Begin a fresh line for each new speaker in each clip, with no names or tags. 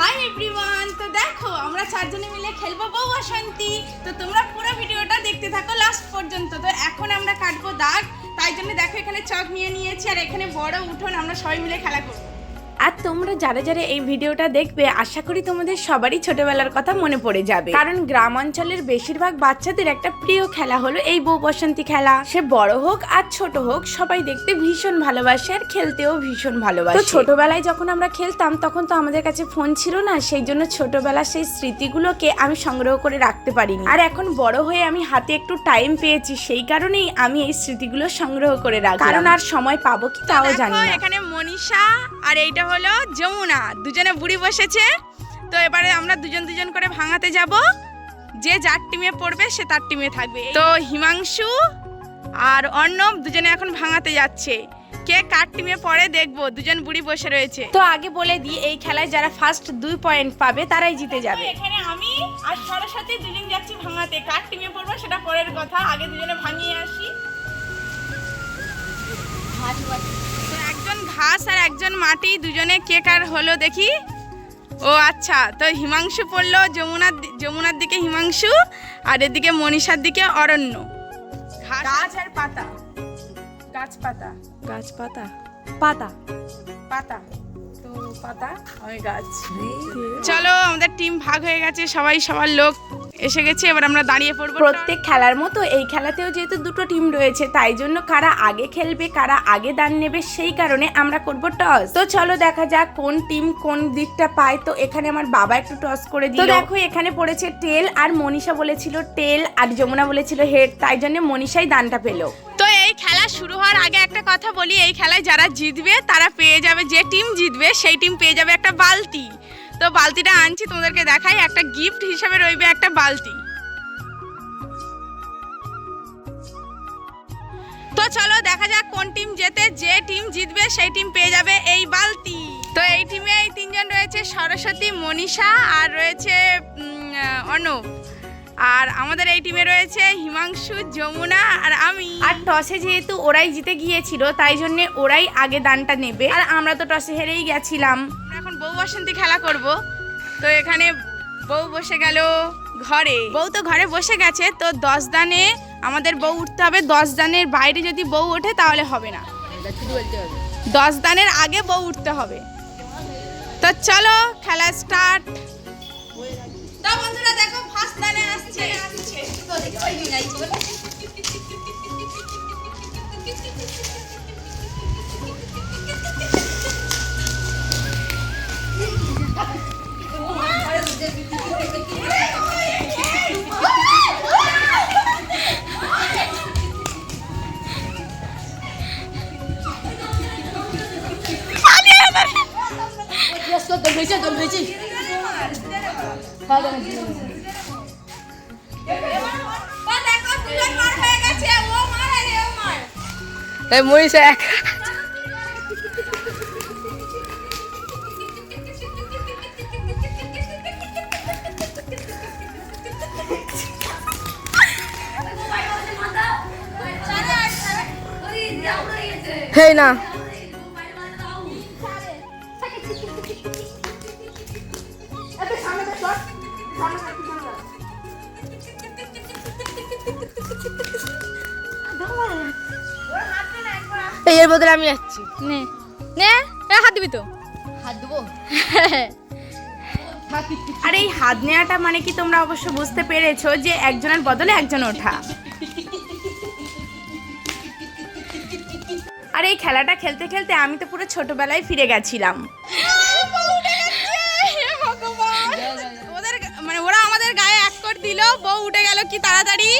Hi everyone তো দেখো, আমরা চারজনে মিলে খেলব বউ অশান্তি তো তোমরা পুরো ভিডিওটা দেখতে থাকো লাস্ট পর্যন্ত। তো এখন আমরা কাটবো দাগ, তাই জন্য দেখো এখানে চক নিয়ে নিয়েছি আর এখানে বড় উঠোন, আমরা সবাই মিলে খেলা করব। আর তোমরা যারা যারা এই ভিডিওটা দেখবে আশা করি তোমাদের সবারই ছোটবেলার কথা মনে পড়ে যাবে। কারণ গ্রাম অঞ্চলের বেশিরভাগ বাচ্চাদের একটা প্রিয় খেলা হলো এই বউ বসন্তী খেলা। সে বড় হোক আর ছোট হোক সবাই দেখতে ভীষণ ভালোবাসে আর খেলতেও ভীষণ ভালোবাসে। তো ছোটবেলায় যখন আমরা খেলতাম তখন তো আমাদের কাছে ফোন ছিল না সেই জন্য ছোটবেলার সেই স্মৃতিগুলোকে আমি সংগ্রহ করে রাখতে পারিনি। আর এখন বড় হয়ে আমি হাতে একটু টাইম পেয়েছি সেই কারণেই আমি এই স্মৃতিগুলো সংগ্রহ করে রাখি কারণ আর সময় পাবো কি তাও জানি না। এখানে মনীষা আর এইটা হলো যমুনা। দুজনে বুড়ি বসেছে। তো এবারে আমরা দুজন দুজন করে ভাঙাতে যাব। যে যার টিমে পড়বে সে তার টিমে থাকবে। তো হিমাংশু আর অর্ণব দুজনে এখন ভাঙাতে যাচ্ছে। কে কার টিমে পড়ে দেখব। দুজন বুড়ি বসে রয়েছে। তো আগে বলে দিই এই খেলায় যারা ফার্স্ট দুই পয়েন্ট পাবে তারাই জিতে যাবে। এখানে আমি আর সরস্বতী দুজন যাচ্ছি ভাঙাতে। কার টিমে পড়ব সেটা পরের কথা। আগে দুজনে ভাঙিয়ে আসি। ঘাস আর একজন মাটি দুজনে কে কার হলো দেখি। ও আচ্ছা তো হিমাংশু পড়ল যমুনার যমুনার দিকে হিমাংশু আর এদিকে মনীষার দিকে অরণ্য। গাছ আর পাতা। গাছ পাতা।
গাছ পাতা। পাতা।
পাতা। তো পাতা আমি গাছ। চলো আমাদের টিম ভাগ হয়ে গেছে সবাই সবার লোক। এসে গেছে এবার আমরা দাঁড়িয়ে পড়ব প্রত্যেক খেলার মতো এই খেলাতেও যেহেতু দুটো টিম রয়েছে তাই জন্য কারা আগে খেলবে কারা আগে দান নেবে সেই কারণে আমরা করব টস তো চলো দেখা যাক কোন টিম কোন দিকটা পায়। তো এখানে আমার বাবা একটু টস করে দিল। তো দেখো এখানে পড়েছে টেল আর মনীষা বলেছিল টেল আর যমুনা বলেছিল হেড তাই জন্য মনীষাই দানটা পেল। তো এই খেলা শুরু হওয়ার আগে একটা কথা বলি এই খেলায় যারা জিতবে তারা পেয়ে যাবে যে টিম জিতবে সেই টিম পেয়ে যাবে একটা বালতি। তো বালতিটা আনছি তোমাদেরকে দেখাই। একটা গিফট হিসেবে রইবে একটা বালতি। তো চলো, দেখা যাক কোন টিম জেতে যে টিম জিতবে, সেই টিম পেয়ে যাবে এই বালতি। তো এই টিমে এই তিনজন রয়েছে সরস্বতী, মনীষা আর রয়েছে অর্ণব আর আমাদের এই টিমে রয়েছে হিমাংশু, যমুনা আর আমি। আর টসে যেহেতু ওরাই জিতে গিয়েছিল, তাই জন্য ওরাই আগে দানটা নেবে। আর আমরা তো টসে হেরেই গেছিলাম। বউ বসন্তী খেলা করব। তো এখানে বউ বসে গেল ঘরে। বউ তো ঘরে বসে গেছে, তো দশ দানে আমাদের বউ উঠতে হবে। দশ দানের বাইরে যদি বউ ওঠে তাহলে হবে না। দশ দানের আগে বউ উঠতে হবে। তো চলো খেলা স্টার্ট আরে ও মার
এই মরিচা এক। এই এর বদলে আমি যাচ্ছি
নে নে হাত দিবি তো।
হাত দেবো?
আর এই হাত নেওয়াটা মানে কি তোমরা অবশ্য বুঝতে পেরেছ যে একজনের বদলে একজন ওঠা? আর এই খেলাটা খেলতে খেলতে আমি তো পুরো ছোটবেলায় ফিরে গেছিলাম। ওদের মানে ওরা আমাদের গায়ে এক করে দিল বউ উঠে গেল কি তাড়াতাড়ি?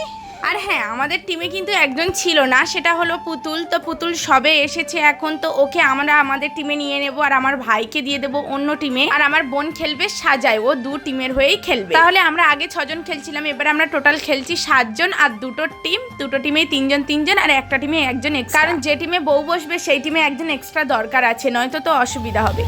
আর হ্যাঁ আমাদের টিমে কিন্তু একজন ছিল না, সেটা হলো পুতুল। তো পুতুল সবে এসেছে এখন, তো ওকে আমরা আমাদের টিমে নিয়ে নেব আর আমার ভাইকে দিয়ে দেবো অন্য টিমে আর আমার বোন খেলবে সাজায়, ও দু টিমের হয়েই খেলবে। তাহলে আমরা আগে ছজন খেলছিলাম, এবার আমরা টোটাল খেলছি সাতজন আর দুটো টিম দুটো টিমে তিনজন তিনজন আর একটা টিমে একজন কারণ যে টিমে বউ বসবে, সেই টিমে একজন এক্সট্রা দরকার আছে, নয়তো তো অসুবিধা হবে।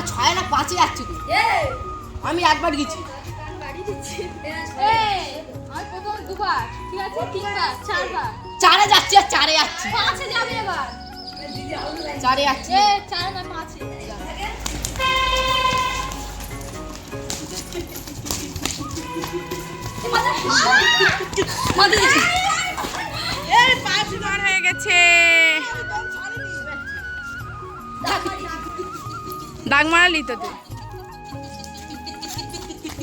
না ছয় না পাঁচে যাচ্ছি আমি একবার গেছি। চারে যাচ্ছি আর চারে যাচ্ছি
পাঁচে যাবে এবার।
চারে যাচ্ছি
এ চার না পাঁচে।
হয়ে গেছে। দাগ মারালি তো তুই।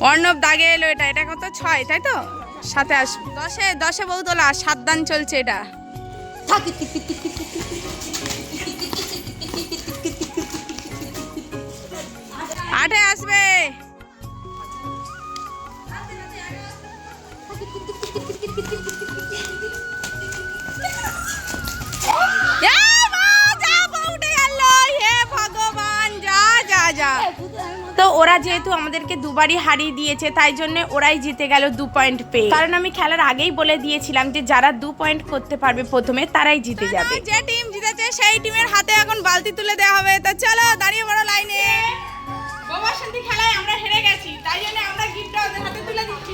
অর্ণব দাগে এলো এটা এটা কত? ছয়, তাই তো? সাথে আসবে। দশে দশে বউ তোলা সাত দান চলছে এটা। ওরা যেহেতু আমাদেরকে দুবারই হারিয়ে দিয়েছে তাই জন্য ওরাই জিতে গেল দু পয়েন্ট পেয়ে। কারণ আমি খেলার আগেই বলে দিয়েছিলাম যে যারা দু পয়েন্ট করতে পারবে প্রথমে তারাই জিতে যাবে। যে টিম জিতেছে সেই টিমের হাতে এখন বালতি তুলে দেওয়া হবে। তো চলো দাঁড়িয়ে বড় লাইনে বাবা শান্তি খেলায় আমরা হেরে গেছি তাই জন্য আমরা গিফটটা ওদের হাতে তুলে দিচ্ছি।